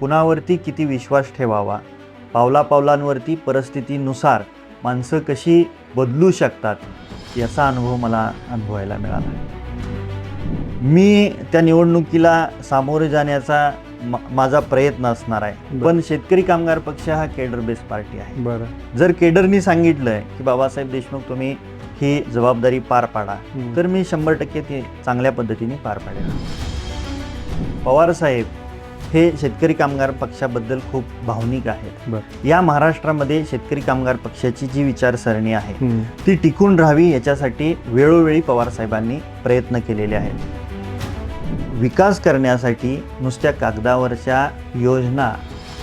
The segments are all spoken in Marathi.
कुणावरती किती विश्वास ठेवावा? पावला पावलांवरती परिस्थितीनुसार माणसं कशी बदलू शकतात? याचा अनुभव मला अनुभवायला मिळाला. मी त्या निवडणुकीला सामोरे जाण्याचा मा- माझा प्रयत्न असणार आहे. पण शेतकरी कामगार पक्ष हा केडर बेस पार्टी आहे. बरं. जर केडरनी सांगितलंय की बाबासाहेब देशमुख तुम्ही ही जबाबदारी पार पाडा. तर मी शंभर टक्के ती चांगल्या पद्धतीने पार पाडेल. पवार साहेब हे शेतकरी कामगार पक्षाबद्दल खूप भावनिक आहेत. या महाराष्ट्रामध्ये शेतकरी कामगार पक्षाची जी विचारसरणी आहे. ती टिकून राहावी याच्यासाठी वेळोवेळी पवार साहेबांनी प्रयत्न केलेले आहेत विकास करण्यासाठी नुसत्या कागदावरच्या योजना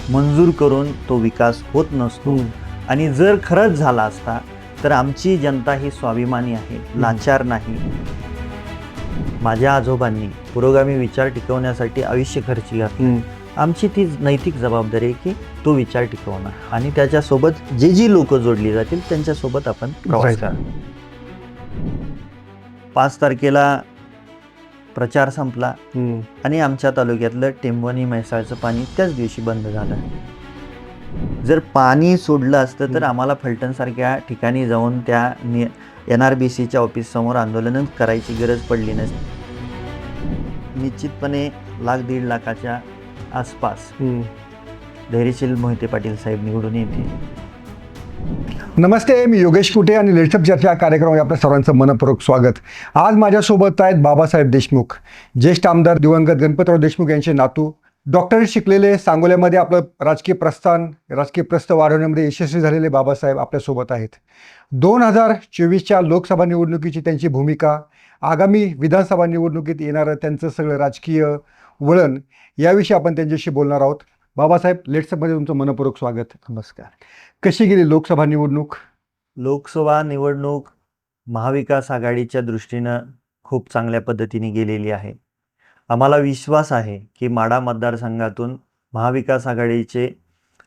मंजूर करून तो विकास होत नसतो. आणि जर खरंच झाला असता तर आमची जनता ही स्वाभिमानी आहे लाचार नाही माझ्या आजोबांनी पुरोगामी विचार टिकवण्यासाठी आयुष्य खर्ची घातलं हम्म. आमची ती नैतिक जबाबदारी आहे की तो विचार टिकवणं आणि त्याच्यासोबत जे जी लोक जोडली जातील त्यांच्यासोबत आपण प्रवास पाच तारखेला प्रचार संपला हम्म. आणि आमच्या तालुक्यातलं टेंबवणी म्हैसाळचं पाणी त्याच दिवशी बंद झालं जर पाणी सोडलं असतं तर. आम्हाला फलटणसारख्या ठिकाणी जाऊन त्या एन आर बी सीच्या ऑफिससमोर आंदोलन करायची गरज पडली नसती. निश्चितपणे लाख दीड लाखाच्या आसपास. धैर्यशील मोहिते पाटील साहेब निवडून येतील. नमस्ते मी योगेश कुटे आणि लेट्सअप चर्चा या कार्यक्रमामध्ये आपल्या सर्वांचं मनपूर्वक स्वागत. आज माझ्यासोबत आहेत बाबासाहेब देशमुख ज्येष्ठ आमदार दिवंगत गणपतराव देशमुख यांचे नातू डॉक्टर शिकलेले सांगोल्यामध्ये आपलं राजकीय प्रस्थान राजकीय प्रस्थ वाढवण्यामध्ये यशस्वी झालेले बाबासाहेब आपल्यासोबत आहेत. दोन हजार चोवीसच्या लोकसभा निवडणुकीची त्यांची भूमिका आगामी विधानसभा निवडणुकीत येणारं त्यांचं सगळं राजकीय वळण याविषयी आपण त्यांच्याशी बोलणार आहोत. बाबासाहेब लेट्सअपमध्ये तुमचं मनपूर्वक स्वागत. नमस्कार. कशी गेली लोकसभा निवडणूक? लोकसभा निवडणूक महाविकास आघाडीच्या दृष्टीनं खूप चांगल्या पद्धतीने गेलेली आहे. आम्हाला विश्वास आहे की माडा मतदारसंघातून महाविकास आघाडीचे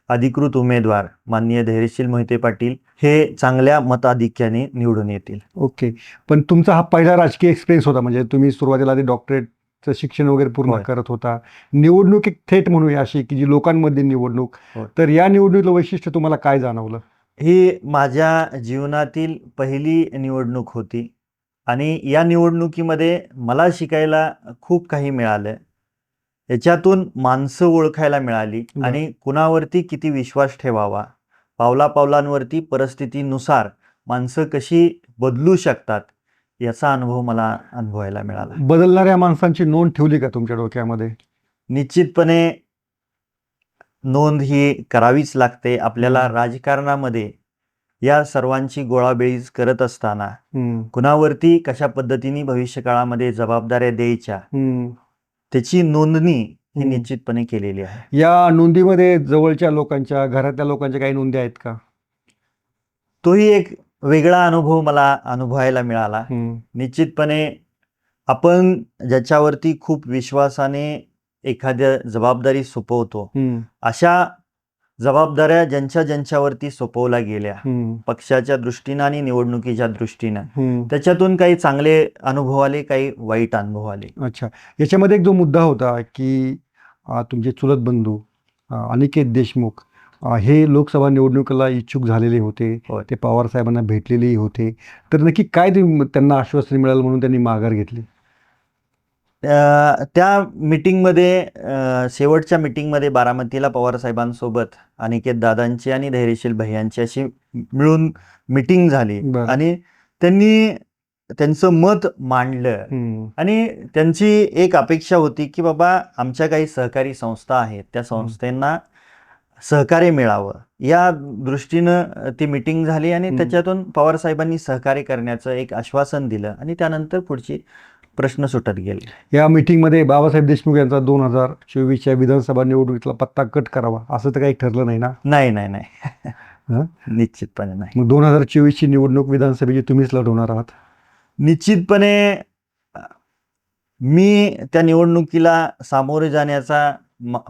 अधिकृत उमेदवार माननीय धैर्यशील मोहिते पाटील हे चांगल्या मताधिक्याने निवडून येतील. ओके. पण तुमचा हा पहिला राजकीय एक्सपिरियन्स होता म्हणजे तुम्ही सुरुवातीला आधी डॉक्टरेटचं शिक्षण वगैरे पूर्ण. करत होता. निवडणूक एक थेट म्हणूया अशी की जी लोकांमध्ये निवडणूक. तर या निवडणुकीचं वैशिष्ट्य तुम्हाला काय जाणवलं? ही माझ्या जीवनातील पहिली निवडणूक होती. आणि या निवडणुकीमध्ये मला शिकायला खूप काही मिळालं याच्यातून माणसं ओळखायला मिळाली. आणि कुणावरती किती विश्वास ठेवावा पावला पावलांवरती परिस्थितीनुसार माणसं कशी बदलू शकतात याचा अनुभव मला अनुभवायला मिळाला बदलणाऱ्या माणसांची नोंद ठेवली का तुमच्या डोक्यामध्ये निश्चितपणे नोंद ही करावीच लागते आपल्याला. राजकारणामध्ये या सर्वांची गोळाबेळीज करत असताना कुणावरती कशा पद्धतीने भविष्यकाळामध्ये जबाबदाऱ्या द्यायच्या. त्याची नोंदणी ही. निश्चितपणे केलेली आहे. या नोंदीमध्ये जवळच्या लोकांच्या घरातल्या लोकांच्या काही नोंदी आहेत का? तोही एक वेगळा अनुभव मला अनुभवायला मिळाला. निश्चितपणे आपण ज्याच्यावरती खूप विश्वासाने एखाद्या जबाबदारी सोपवतो अशा जबाबदाऱ्या ज्यांच्या ज्यांच्यावरती सोपवल्या गेल्या. पक्षाच्या दृष्टीनं आणि निवडणुकीच्या दृष्टीनं. त्याच्यातून काही चांगले अनुभव आले काही वाईट अनुभव आले. अच्छा. याच्यामध्ये एक जो मुद्दा होता की तुमचे चुलत बंधू अनिकेत देशमुख हे लोकसभा निवडणुकीला इच्छुक झालेले होते. ते पवार साहेबांना भेटलेलेही होते. तर नक्की काय ते त्यांना आश्वासन मिळालं म्हणून त्यांनी माघार घेतली? त्या- मीटिंगमध्ये शेवटच्या मीटिंगमध्ये बारामतीला पवार साहेबांसोबत अनिकेत दादांची आणि धैर्यशील भैयांची अशी मिळून मीटिंग झाली. आणि त्यांनी त्यांचं मत मांडलं. आणि त्यांची एक अपेक्षा होती की बाबा आमच्या काही सहकारी संस्था आहेत त्या संस्थांना सहकार्य मिळावं. या दृष्टीनं ती मीटिंग झाली आणि. त्याच्यातून पवार साहेबांनी सहकार्य करण्याचं एक आश्वासन दिलं आणि त्यानंतर पुढची प्रश्न सुटत गेले. या मीटिंगमध्ये बाबासाहेब देशमुख यांचा दोन हजार चोवीसच्या विधानसभा निवडणुकीतला पत्ता कट करावा असं तर काही ठरलं नाही ना? नाही नाही नाही? निश्चितपणे नाही. मग दोन हजार चोवीसची निवडणूक विधानसभेची तुम्हीच लढवणार आहात? निश्चितपणे मी त्या निवडणुकीला सामोरे जाण्याचा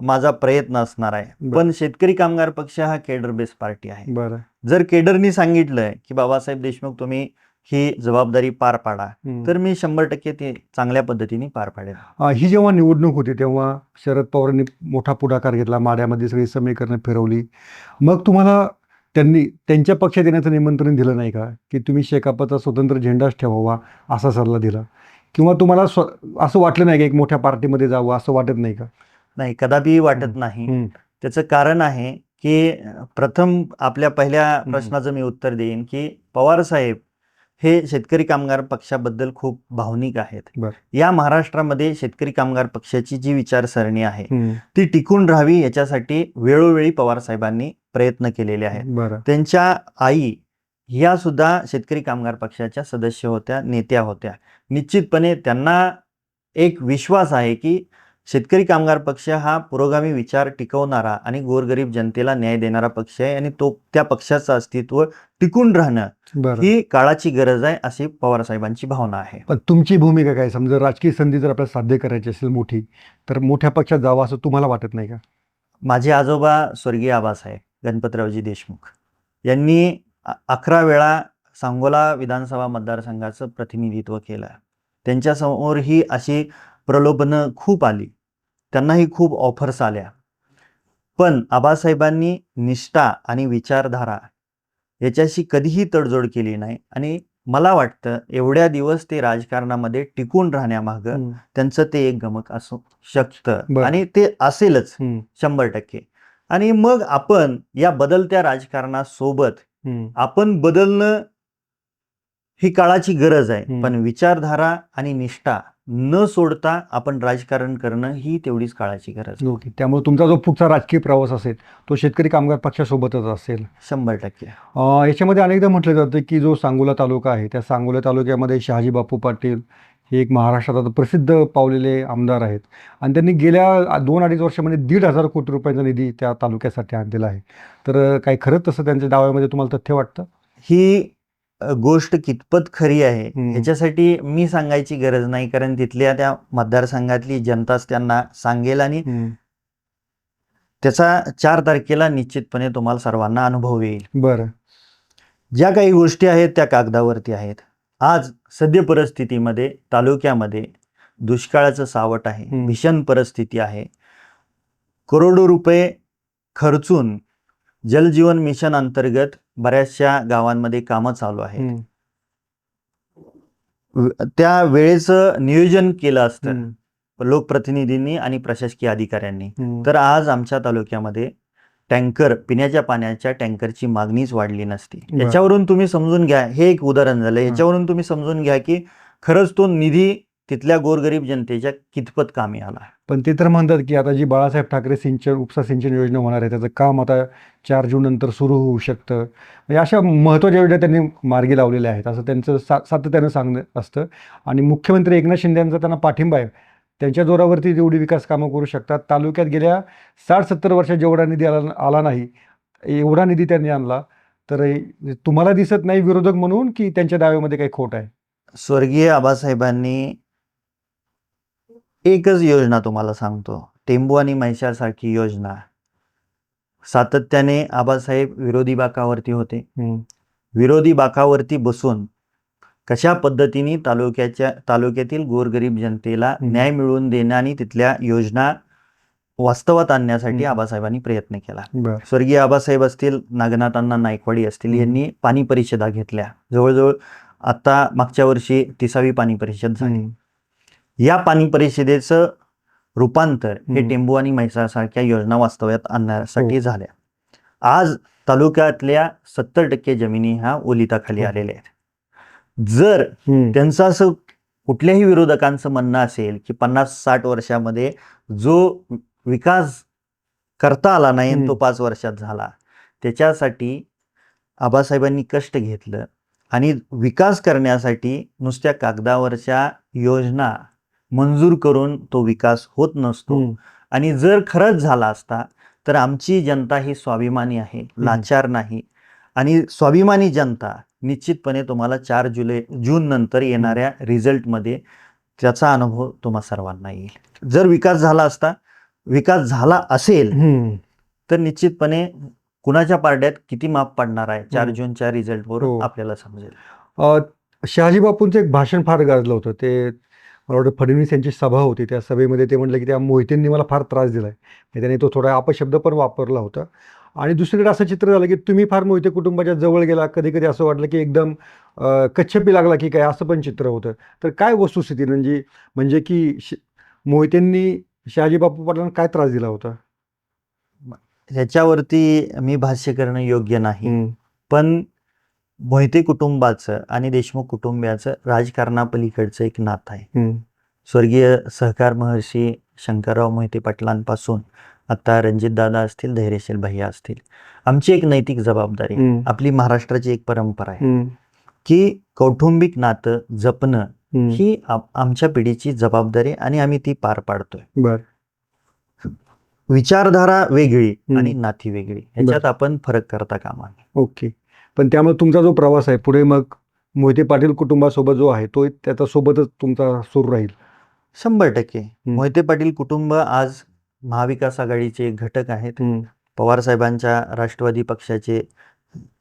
माझा प्रयत्न असणार आहे. पण शेतकरी कामगार पक्ष हा केडर बेस पार्टी आहे. बरं. जर केडरनी सांगितलंय की बाबासाहेब देशमुख तुम्ही ही जबाबदारी पार पाडा. तर मी शंभर टक्के ते चांगल्या पद्धतीने पार पाडेल ही जेव्हा निवडणूक होती तेव्हा शरद पवारांनी मोठा पुढाकार घेतला माड्यामध्ये सगळी समीकरणं फिरवली. मग तुम्हाला त्यांनी त्यांच्या पक्षात येण्याचं निमंत्रण दिलं नाही का? की तुम्ही शेकापचा स्वतंत्र झेंडाच ठेवावा असा सल्ला दिला. किंवा तुम्हाला स्व असं वाटलं नाही का एक मोठ्या पार्टीमध्ये जावं असं वाटत नाही का? नाही कदापि वाटत नाही. त्याचं कारण आहे की प्रथम आपल्या पहिल्या प्रश्नाचं मी उत्तर देईन की पवार साहेब हे शेतकरी कामगार पक्षाबद्दल खूप भावनिक आहेत. या महाराष्ट्रामध्ये शेतकरी कामगार पक्षाची जी विचारसरणी आहे. ती टिकून राहावी याच्यासाठी वेळोवेळी पवार साहेबांनी प्रयत्न केलेले आहेत त्यांच्या आई ह्या सुद्धा शेतकरी कामगार पक्षाच्या सदस्य होत्या नेत्या होत्या निश्चितपणे त्यांना एक विश्वास आहे की शेतकरी कामगार पक्ष हा पुरोगामी विचार टिकवणारा आणि गोरगरीब जनतेला न्याय देणारा पक्ष आहे आणि तो त्या पक्षाचं अस्तित्व टिकून राहणं ही काळाची गरज आहे अशी पवार साहेबांची भावना आहे. पण तुमची भूमिका काय? समजा राजकीय संधी जर आपल्याला साध्य करायची असेल मोठी तर मोठ्या पक्षात जावं असं तुम्हाला वाटत नाही का? माझे आजोबा स्वर्गीय आबासाहेब गणपतरावजी देशमुख यांनी अकरा वेळा सांगोला विधानसभा मतदारसंघाचं प्रतिनिधित्व केलं. त्यांच्यासमोर ही अशी प्रलोभनं खूप आली त्यांनाही खूप ऑफर्स आल्या पण आबासाहेबांनी निष्ठा आणि विचारधारा याच्याशी कधीही तडजोड केली नाही आणि मला वाटतं एवढ्या दिवस ते राजकारणामध्ये टिकून राहण्यामागं त्यांचं ते एक गमक असू शकतं. आणि ते असेलच. शंभर टक्के आणि मग आपण या बदलत्या राजकारणासोबत. आपण बदलणं ही काळाची गरज आहे. पण विचारधारा आणि निष्ठा न सोडता आपण राजकारण करणं ही तेवढीच काळाची गरज. ओके. त्यामुळे तुमचा जो पुढचा राजकीय प्रवास असेल तो शेतकरी कामगार पक्षासोबतच असेल. शंभर टक्के. याच्यामध्ये अनेकदा म्हटलं जातं की जो सांगोला तालुका आहे त्या सांगोला तालुक्यामध्ये शहाजी बापू पाटील हे एक महाराष्ट्रात आता प्रसिद्ध पावलेले आमदार आहेत. आणि त्यांनी गेल्या दोन अडीच वर्षामध्ये दीड हजार कोटी रुपयांचा निधी त्या तालुक्यासाठी आणलेला आहे. तर काही खरंच तसं त्यांच्या दाव्यामध्ये तुम्हाला तथ्य वाटतं? ही गोष्ट कितपत खरी आहे. याच्यासाठी मी सांगायची गरज नाही कारण तिथल्या त्या मतदारसंघातली जनताच त्यांना सांगेल आणि त्याचा चार तारखेला निश्चितपणे तुम्हाला सर्वांना अनुभव येईल. बरं. ज्या काही गोष्टी आहेत त्या कागदावरती आहेत. आज सद्य परिस्थितीमध्ये तालुक्यामध्ये दुष्काळाचं सावट आहे. भीषण परिस्थिती आहे. करोडो रुपये खर्चून जलजीवन मिशन अंतर्गत बऱ्याचशा गावांमध्ये कामं चालू आहेत. त्या वेळेचं नियोजन केलं असतं. लोकप्रतिनिधींनी आणि प्रशासकीय अधिकाऱ्यांनी. तर आज आमच्या तालुक्यामध्ये टँकर पिण्याच्या पाण्याच्या टँकरची मागणीच वाढली नसती. याच्यावरून तुम्ही समजून घ्या. हे एक उदाहरण झालं. याच्यावरून तुम्ही समजून घ्या की खरंच तो निधी तिथल्या गोरगरीब जनतेच्या कितपत कामी आला पण ते तर म्हणतात की आता जी बाळासाहेब ठाकरे सिंचन उपसा सिंचन योजना होणार आहे त्याचं काम आता चार जून नंतर सुरू होऊ शकतं. म्हणजे अशा महत्त्वाच्या योजना त्यांनी मार्गी लावलेल्या आहेत असं त्यांचं सा सातत्यानं सांगणं असतं. आणि मुख्यमंत्री एकनाथ शिंदे यांचा त्यांना पाठिंबा आहे. त्यांच्या जोरावरती जेवढी विकास कामं करू शकतात. तालुक्यात गेल्या साठ सत्तर वर्षात जेवढा निधी आला आला नाही एवढा निधी त्यांनी आणला तर तुम्हाला दिसत नाही विरोधक म्हणून की त्यांच्या दाव्यामध्ये काही खोट आहे? स्वर्गीय आबासाहेबांनी एकच योजना तुम्हाला सांगतो टेंबू आणि म्हैसासारखी योजना सातत्याने आबासाहेब विरोधी बाकावरती होते विरोधी बाकावरती बसून कशा पद्धतीने तालुक्याच्या तालुक्यातील गोरगरीब जनतेला. न्याय मिळवून देणं आणि तिथल्या योजना वास्तवात आणण्यासाठी. आबासाहेबांनी प्रयत्न केला स्वर्गीय आबासाहेब असतील नागनाथांना नायकवाडी असतील. यांनी पाणी परिषदा घेतल्या जवळजवळ आता मागच्या वर्षी तिसावी पाणी परिषद झाली. या पाणी परिषदेचं रूपांतर हे. टेंबू आणि म्हैसासारख्या योजना वास्तव्यात आणण्यासाठी हो. झाल्या आज तालुक्यातल्या सत्तर टक्के जमिनी ह्या ओलिताखाली हो. आलेल्या आहेत जर. त्यांचं असं कुठल्याही विरोधकांचं म्हणणं असेल की पन्नास साठ वर्षामध्ये जो विकास करता आला नाही तो. पाच वर्षात झाला त्याच्यासाठी आबासाहेबांनी कष्ट घेतलं आणि विकास करण्यासाठी नुसत्या कागदावरच्या योजना मंजूर करून तो विकास होत नसतो. आणि जर खरंच झाला असता तर आमची जनता ही स्वाभिमानी आहे लाचार नाही आणि स्वाभिमानी जनता निश्चितपणे तुम्हाला चार जुलै जून नंतर येणाऱ्या रिझल्टमध्ये त्याचा अनुभव तुम्हा सर्वांना येईल जर विकास झाला असता विकास झाला असेल. तर निश्चितपणे कुणाच्या पारड्यात किती माप पडणार आहे चार. जूनच्या रिझल्टवर हो. आपल्याला समजेल शहाजी बापूंचं एक भाषण फार गाजलं होतं ते मला वाटतं फडणवीस यांची सभा होती. त्या सभेमध्ये ते म्हटलं की त्या मोहितेंनी मला फार त्रास दिला आहे त्याने तो थोडा अपशब्द पण वापरला होता. आणि दुसरीकडे असं चित्र झालं की तुम्ही फार मोहिते कुटुंबाच्या जवळ गेला. कधी कधी असं वाटलं की एकदम कच्छपी लागला की काय असं पण चित्र होतं. तर काय वस्तुस्थिती? म्हणजे म्हणजे की श मोहितेंनी शहाजी बापू पाटलांना काय त्रास दिला होता? ह्याच्यावरती मी भाष्य करणं योग्य नाही. पण मोहिते कुटुंबाचं आणि देशमुख कुटुंबियाचं राजकारणापलीकडचं एक नातं आहे. स्वर्गीय सहकार महर्षी शंकरराव मोहिते पाटलांपासून आता रणजितदादा असतील धैर्यशील भैया असतील आमची एक नैतिक जबाबदारी. आपली महाराष्ट्राची एक परंपरा आहे. की कौटुंबिक नातं जपणं ही आमच्या पिढीची जबाबदारी आणि आम्ही ती पार पाडतोय. बर. विचारधारा वेगळी. आणि नाती वेगळी. ह्याच्यात आपण फरक करता कामा. ओके. पण त्यामुळे तुमचा जो प्रवास आहे पुढे मग मोहिते पाटील कुटुंबासोबत जो आहे तो त्याचा सोबतच तुमचा सुरू राहील. शंभर टक्के. मोहिते पाटील कुटुंब आज महाविकास आघाडीचे एक घटक आहेत. पवार साहेबांच्या राष्ट्रवादी पक्षाचे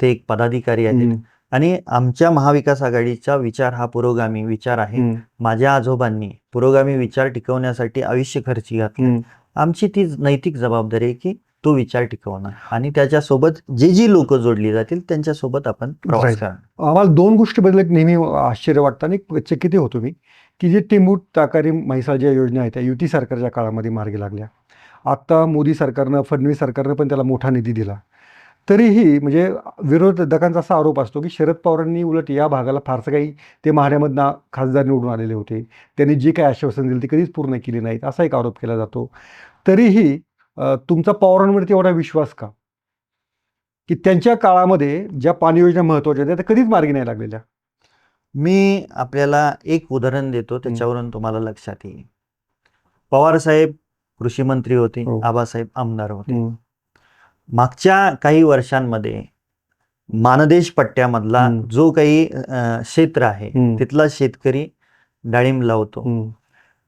ते एक पदाधिकारी आहेत. आणि आमच्या महाविकास आघाडीचा विचार हा पुरोगामी विचार आहे. माझ्या आजोबांनी पुरोगामी विचार टिकवण्यासाठी आयुष्य खर्ची घातलं. आमची ती नैतिक जबाबदारी आहे की तो विचार टिकवणं. आणि त्याच्यासोबत जे जी लोक जोडली जातील त्यांच्यासोबत आपण प्रवास आम्हाला दोन गोष्टीबद्दल एक नेहमी आश्चर्य वाटतं आणि चकित होतो मी की जे टिंबूट ताकारी म्हैसाळ ज्या योजना आहेत त्या युती सरकारच्या काळामध्ये मार्गी लागल्या. आत्ता मोदी सरकारनं फडणवीस सरकारनं पण त्याला मोठा निधी दिला. तरीही म्हणजे विरोधकांचा असा आरोप असतो की शरद पवारांनी उलट या भागाला फारसं काही ते माढ्यामधनं खासदार निवडून आलेले होते. त्यांनी जी काही आश्वासन दिली ती कधीच पूर्ण केली नाहीत असा एक आरोप केला जातो. तरीही तुमचा पवारांवरती एवढा विश्वास का की त्यांच्या काळामध्ये ज्या पाणी योजना महत्त्वाच्या होत्या त्या कधीच मार्गी नाही लागलेल्या मी आपल्याला एक उदाहरण देतो त्याच्यावरून तुम्हाला लक्षात येईल पवार साहेब कृषी मंत्री होते हो. आबासाहेब आमदार होते मागच्या काही वर्षांमध्ये मानदेश पट्ट्यामधला. जो काही क्षेत्र आहे. तिथला शेतकरी डाळिंब लावतो.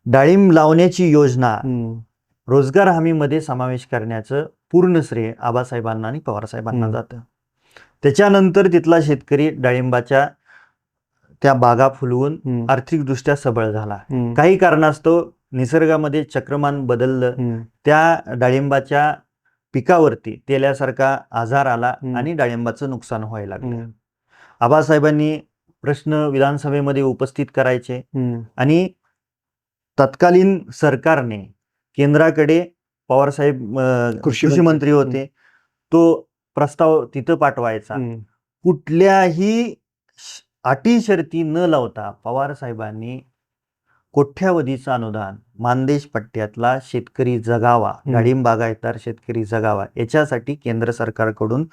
डाळिंब लावण्याची योजना. रोजगार हमीमध्ये समावेश करण्याचं पूर्ण श्रेय आबासाहेबांना आणि पवारसाहेबांना. जातं त्याच्यानंतर तिथला शेतकरी डाळिंबाच्या त्या बागा फुलवून. आर्थिकदृष्ट्या सबळ झाला. काही कारणास्तव निसर्गामध्ये चक्रमान बदललं. त्या डाळिंबाच्या पिकावरती तेल्यासारखा आजार आला. आणि डाळिंबाचं नुकसान व्हायला लागलं. आबासाहेबांनी प्रश्न विधानसभेमध्ये उपस्थित करायचे. आणि तत्कालीन सरकारने केंद्राकडे पवारसाहेब कृषी मंत्री. होते तो प्रस्ताव तिथं पाठवायचा. कुठल्याही अटी शर्ती न लावता पवार साहेबांनी कोठ्यावधीचं अनुदान मानदेश पट्ट्यातला शेतकरी जगावा हम्म. डाळिंब बागायतदार शेतकरी जगावा याच्यासाठी केंद्र सरकारकडून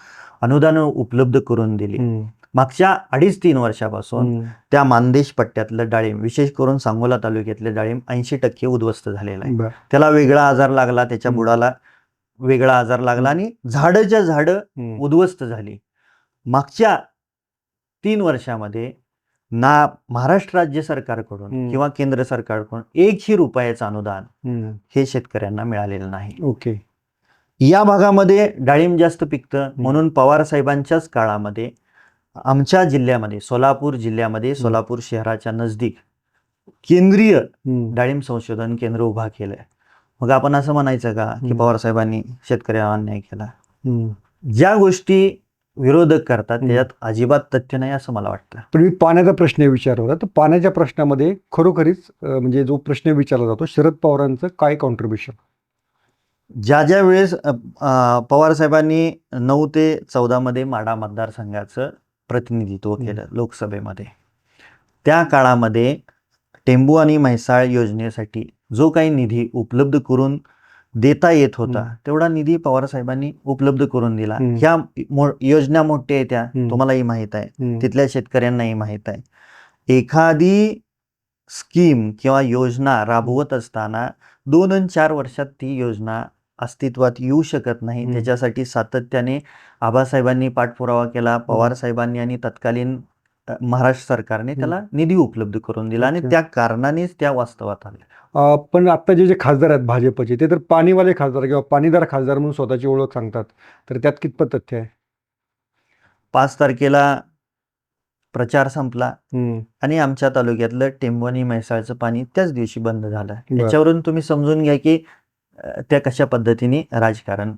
अनुदान उपलब्ध करून दिली. मागच्या अडीच तीन वर्षापासून. त्या मानदेश पट्ट्यातलं डाळिंब विशेष करून सांगोला तालुक्यातले डाळिंब ऐंशी टक्के उद्ध्वस्त झालेलं आहे. त्याला वेगळा आजार लागला त्याच्या. बुडाला वेगळा आजार लागला आणि झाडच्या झाडं. उद्ध्वस्त झाली मागच्या तीन वर्षामध्ये ना महाराष्ट्र राज्य सरकारकडून. किंवा केंद्र सरकारकडून एकही रुपयाचं अनुदान. हे शेतकऱ्यांना मिळालेलं नाही ओके या भागामध्ये डाळिंब जास्त पिकतं म्हणून पवार साहेबांच्याच काळामध्ये आमच्या जिल्ह्यामध्ये सोलापूर जिल्ह्यामध्ये सोलापूर शहराच्या नजदीक केंद्रीय. डाळिंब संशोधन केंद्र उभा केलंय मग आपण असं म्हणायचं का की. पवार साहेबांनी शेतकऱ्यांना अन्याय केला. ज्या गोष्टी विरोधक करतात. त्याच्यात अजिबात तथ्य नाही असं मला वाटतं पण मी पाण्याचा प्रश्न विचारला होता तर पाण्याच्या प्रश्नामध्ये खरोखरीच म्हणजे जो प्रश्न विचारला जातो शरद पवारांचं काय कॉन्ट्रीब्युशन ज्या ज्या वेळेस पवार साहेबांनी नऊ ते चौदा मध्ये माडा मतदारसंघाचं प्रतिनिधित्व. केलं लोकसभेमध्ये त्या काळामध्ये टेंबू आणि म्हैसाळ योजनेसाठी जो काही निधी उपलब्ध करून देता येत होता. तेवढा निधी पवार साहेबांनी उपलब्ध करून दिला. ह्या मो- योजना मोठ्या आहेत त्या. तुम्हालाही माहीत आहे. तिथल्या शेतकऱ्यांनाही माहीत आहे एखादी स्कीम किंवा योजना राबवत असताना दोन आणि चार वर्षात ती योजना अस्तित्वात येऊ शकत नाही. त्याच्यासाठी सातत्याने आबासाहेबांनी पाठपुरावा केला पवार साहेबांनी आणि तत्कालीन महाराष्ट्र सरकारने त्याला निधी उपलब्ध करून दिला आणि. त्या कारणानेच त्या वास्तवात आल्या पण आता जे जे खासदार आहेत भाजपचे ते तर पाणीवाले खासदार किंवा पाणीदार खासदार म्हणून स्वतःची ओळख सांगतात तर त्यात कितपत तथ्य आहे पाच तारखेला प्रचार संपला. आणि आमच्या तालुक्यातलं टेंबवानी म्हैसाळचं पाणी त्याच दिवशी बंद झालं. याच्यावरून तुम्ही समजून घ्या की त्या कशा पद्धतीने राजकारण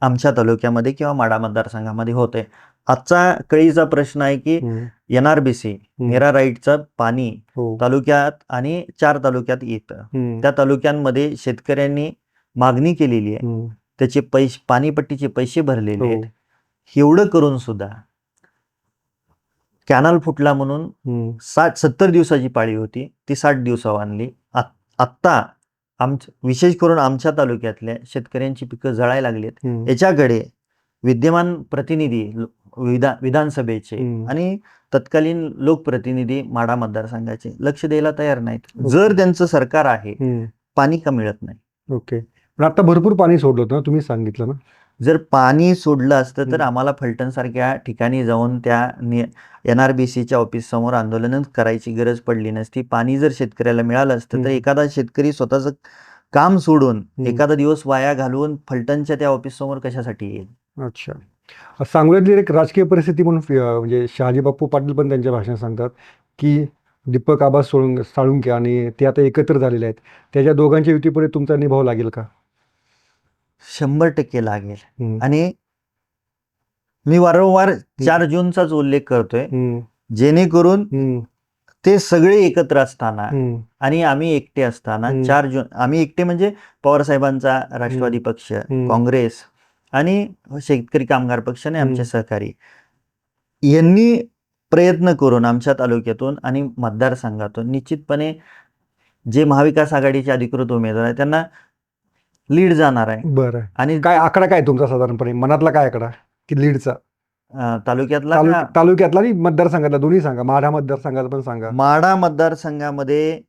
आमच्या तालुक्यामध्ये किंवा माडा मतदारसंघामध्ये होतंय आजचा कळीचा प्रश्न आहे की. एनआरबीसी नीरा राईटचं पाणी हो. तालुक्यात आणि चार तालुक्यात येतं. त्या तालुक्यांमध्ये शेतकऱ्यांनी मागणी केलेली आहे. त्याचे पैसे पाणीपट्टीचे पैसे भरलेले हो. आहेत एवढं करून सुद्धा कॅनल फुटला म्हणून. साठ सत्तर दिवसाची पाळी होती ती साठ दिवसावर आणली आत- आत्ता आम विशेष करून आमच्या तालुक्यातल्या शेतकऱ्यांची पिकं जळायला लागलीत हम्म. याच्याकडे विद्यमान प्रतिनिधी विधा विधानसभेचे. आणि तत्कालीन लोकप्रतिनिधी माडा मतदारसंघाचे लक्ष द्यायला तयार नाहीत. जर त्यांचं सरकार आहे. पाणी का मिळत नाही ओके पण आता भरपूर पाणी सोडलं होतं तुम्ही सांगितलं ना जर पाणी सोडलं असतं तर. आम्हाला फलटण सारख्या ठिकाणी जाऊन त्या एन आर बी सीच्या ऑफिस समोर आंदोलन करायची गरज पडली नसती पाणी जर शेतकऱ्याला मिळालं असतं तर. एखादा शेतकरी स्वतःचं काम सोडून. एखादा दिवस वाया घालवून फलटणच्या त्या ऑफिस समोर कशासाठी येईल अच्छा सांगलीतली एक राजकीय परिस्थिती म्हणून म्हणजे शहाजी बापू पाटील पण त्यांच्या भाषणात सांगतात की दीपक आबा सोळुंग साळुंके आणि ते आता एकत्र झालेले आहेत त्याच्या दोघांच्या युतीपुढे तुमचा निभाव लागेल का शंभर टक्के लागेल. आणि मी वारंवार चार जूनचाच उल्लेख करतोय. जेणेकरून. ते सगळे एकत्र असताना. आणि आम्ही एकटे असताना. चार जून आम्ही एकटे म्हणजे पवार साहेबांचा राष्ट्रवादी पक्ष. काँग्रेस आणि शेतकरी कामगार पक्ष आणि आमचे. सहकारी यांनी प्रयत्न करून आमच्या तालुक्यातून आणि मतदारसंघातून निश्चितपणे जे महाविकास आघाडीचे अधिकृत उमेदवार आहेत त्यांना लीड जाणार आहे. बरं. आणि काय आकडा काय तुमचा साधारणपणे? मनातला काय आकडा की लीडचा? अं, तालुक्यातला तालुक्यातला आणि मतदारसंघातला? दोन्ही सांगा. माढा मतदारसंघात पण सांगा. माढा मतदारसंघामध्ये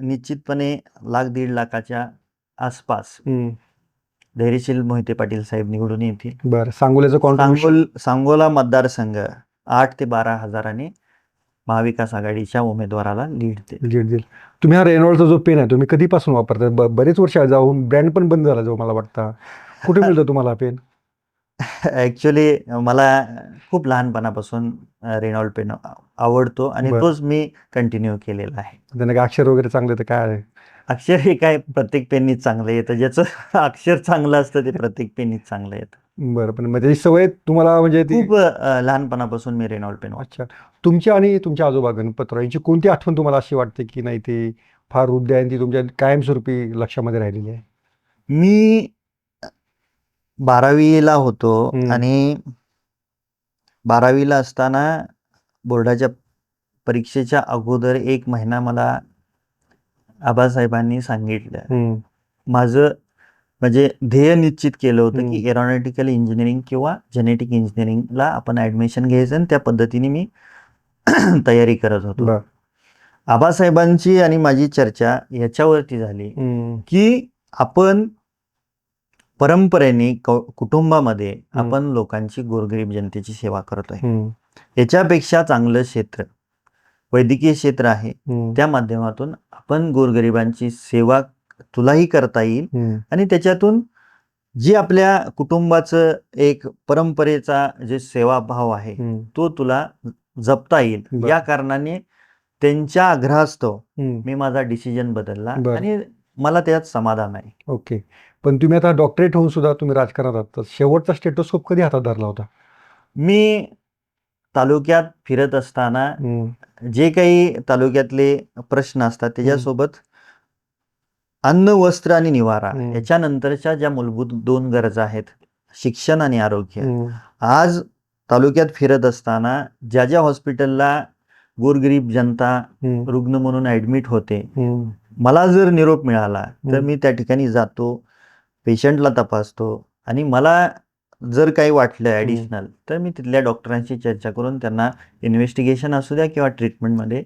निश्चितपणे लाख दीड लाखाच्या आसपास हम्म. धैर्यशील मोहिते पाटील साहेब निवडून येतील. बरं. सांगोल्याचं कॉन्ट्रीब्युशन सांगोल सांगोला मतदारसंघ आठ ते बारा हजाराने महाविकास आघाडीच्या उमेदवाराला लीड देईल. लीड देईल. तुम्ही हा रेनॉल्डचा जो पेन आहे तुम्ही कधीपासून वापरता ब- बरेच वर्ष जाऊन ब्रँड पण बंद झाला जो मला वाटतं. कुठे मिळतो तुम्हाला हा पेन ऍक्च्युली मला खूप लहानपणापासून रेनॉल्ड पेन आवडतो आणि बरं. तोच मी कंटिन्यू केलेला आहे. त्यांना काय अक्षर वगैरे चांगले तर काय आहे? अक्षर हे काय प्रत्येक पेननीच चांगलं येतं. ज्याचं अक्षर चांगलं असतं ते प्रत्येक पेननीच चांगलं येतं. बरं पण त्याची सवय तुम्हाला म्हणजे ती खूप अ, लहानपणापासून मी रेनॉल्ड पेन अच्छा तुमची आणि तुमच्या आजोबा गणपतराव यांची कोणती आठवण तुम्हाला अशी वाटते की नाही ते फार हृदय आहे आणि ती तुमच्या कायमस्वरूपी लक्षामध्ये राहिलेली आहे मी बारावीला होतो हम्म. आणि बारावीला असताना बोर्डाच्या परीक्षेच्या अगोदर एक महिना मला आबासाहेबांनी सांगितलं हम्म. माझं म्हणजे ध्येय निश्चित केलं होतं. की एरोनॉटिकल इंजिनिअरिंग किंवा जेनेटिक इंजिनिअरिंगला आपण ऍडमिशन घ्यायचं आणि त्या पद्धतीने मी तयारी करत होतो. आबासाहेबांची आणि माझी चर्चा याच्यावरती झाली. की आपण परंपरेने कुटुंबामध्ये. आपण लोकांची गोरगरीब जनतेची सेवा करतोय हम्म. याच्यापेक्षा चांगलं क्षेत्र वैद्यकीय क्षेत्र आहे. त्या माध्यमातून आपण गोरगरिबांची सेवा तुलाही करता येईल. आणि त्याच्यातून जी आपल्या कुटुंबाचं एक परंपरेचा जे सेवाभाव आहे. तो तुला जपता येईल. या कारणाने त्यांच्या आग्रहास्तव. मी माझा डिसिजन बदलला. आणि मला त्यात समाधान आहे ओके पण तुम्ही आता डॉक्टरेट होऊन सुद्धा तुम्ही राजकारणात आहात शेवटचा स्टेटोस्कोप कधी हातात धरला होता मी तालुक्यात फिरत असताना. जे काही तालुक्यातले प्रश्न असतात त्याच्यासोबत अन्न वस्त्र आणि निवारा. याच्यानंतरच्या ज्या मूलभूत दोन गरजा आहेत शिक्षण आणि आरोग्य. आज तालुक्यात फिरत असताना ज्या ज्या हॉस्पिटलला गोरगरीब जनता. रुग्ण म्हणून ऍडमिट होते. मला जर निरोप मिळाला तर. मी त्या ठिकाणी जातो पेशंटला तपासतो आणि मला जर काही वाटलं ॲडिशनल तर मी तिथल्या डॉक्टरांशी चर्चा करून त्यांना इन्व्हेस्टिगेशन असू द्या किंवा ट्रीटमेंटमध्ये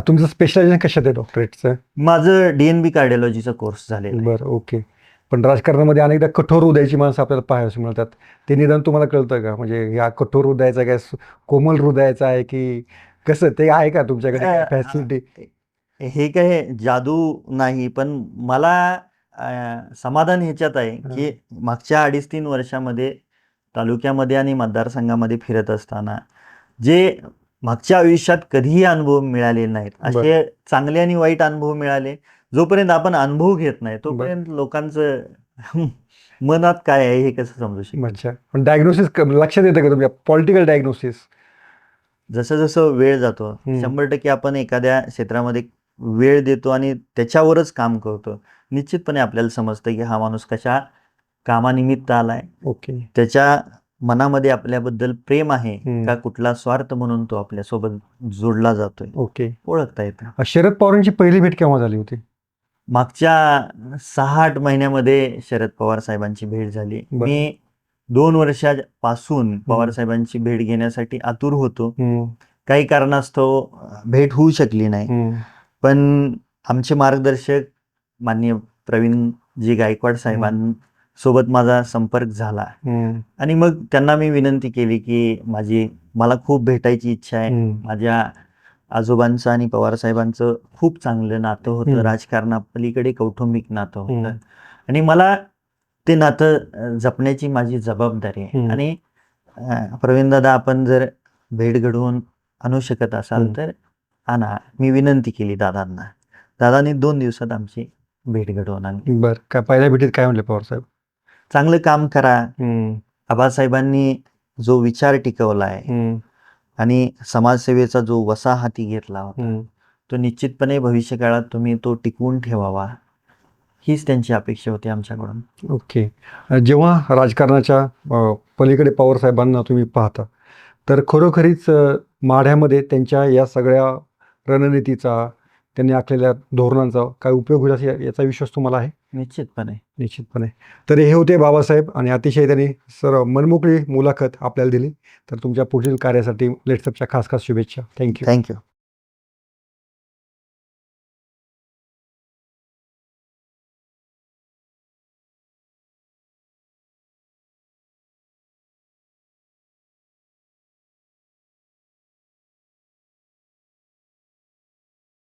तुमचं स्पेशलायझेशन कशात आहे डॉक्टरेटचं माझं डी एन बी कार्डिओलॉजीचा कोर्स झालेला आहे. बरं ओके पण राजकारणामध्ये अनेकदा कठोर हृदयाची माणसं आपल्याला पाहायला मिळतात. ते निदान तुम्हाला कळतं का? म्हणजे या कठोर हृदयाचा काय सु- कोमल हृदयाचा आहे की कसं? ते आहे का तुमच्याकडे अ, फॅसिलिटी हे काय जादू नाही पण मला अं, समाधान ह्याच्यात आहे की मागच्या अडीच तीन वर्षामध्ये तालुक्यामध्ये आणि मतदारसंघामध्ये फिरत असताना जे मागच्या आयुष्यात कधीही अनुभव मिळाले नाहीत. असे चांगले आणि वाईट अनुभव मिळाले जोपर्यंत आपण अनुभव घेत नाही तोपर्यंत लोकांचं मनात काय आहे हे कसं समजू शकतो? अच्छा. पण डायग्नोसिस लक्षात येतं का तुमच्या? पॉलिटिकल डायग्नोसिस जसं जसं वेळ जातो. शंभर टक्के आपण एखाद्या क्षेत्रामध्ये वेळ देतो आणि त्याच्यावरच काम करतो. निश्चितपणे आपल्याला समजतं की हा माणूस कशा कामानिमित्त आलाय. ओके. त्याच्या मनामध्ये आपल्याबद्दल प्रेम आहे. का कुठला स्वार्थ म्हणून तो आपल्यासोबत जोडला जातोय? ओके. ओळखता येतं. शरद पवारांची पहिली भेट केव्हा झाली होती? मागच्या सहा आठ महिन्यामध्ये शरद पवार साहेबांची भेट झाली. मी दोन वर्षापासून पवार साहेबांची भेट घेण्यासाठी आतुर होतो. काही कारणास्तव भेट होऊ शकली नाही. पण आमचे मार्गदर्शक माननीय प्रवीणजी गायकवाड साहेबांसोबत माझा संपर्क झाला. आणि मग त्यांना मी विनंती केली की माझी मला खूप भेटायची इच्छा आहे. माझ्या आजोबांचं आणि पवार साहेबांचं खूप चांगलं नातं होतं. राजकारणापलीकडे कौटुंबिक नातं. होतं. आणि मला ते नातं जपण्याची माझी जबाबदारी आहे. आणि प्रवीण दादा आपण जर भेट घडवून आणू शकत असाल. तर आणा. मी विनंती केली दादांना. दादांनी दोन दिवसात आमची भेट घडवून आणली. बर. काय पहिल्या भेटीत काय म्हणले पवार साहेब? चांगलं काम करा. आबासाहेबांनी जो विचार टिकवला आहे आणि समाजसेवेचा जो वसा हाती घेतला होता तो निश्चितपणे भविष्य काळात तुम्ही तो टिकवून ठेवावा. हीच त्यांची अपेक्षा होती आमच्याकडून. ओके. जेव्हा राजकारणाच्या पलीकडे पवार साहेबांना तुम्ही पाहता तर खरोखरीच माढ्यामध्ये त्यांच्या या सगळ्या रणनीतीचा त्यांनी आखलेल्या धोरणांचा काय उपयोग होईल असा याचा विश्वास तुम्हाला आहे? निश्चितपणे. निश्चितपणे. तर हे होते बाबासाहेब आणि अतिशय त्यांनी सर्व मनमोकळी मुलाखत आपल्याला दिली. तर तुमच्या पुढील कार्यासाठी लेट्सअपच्या खास खास शुभेच्छा. Thank you thank you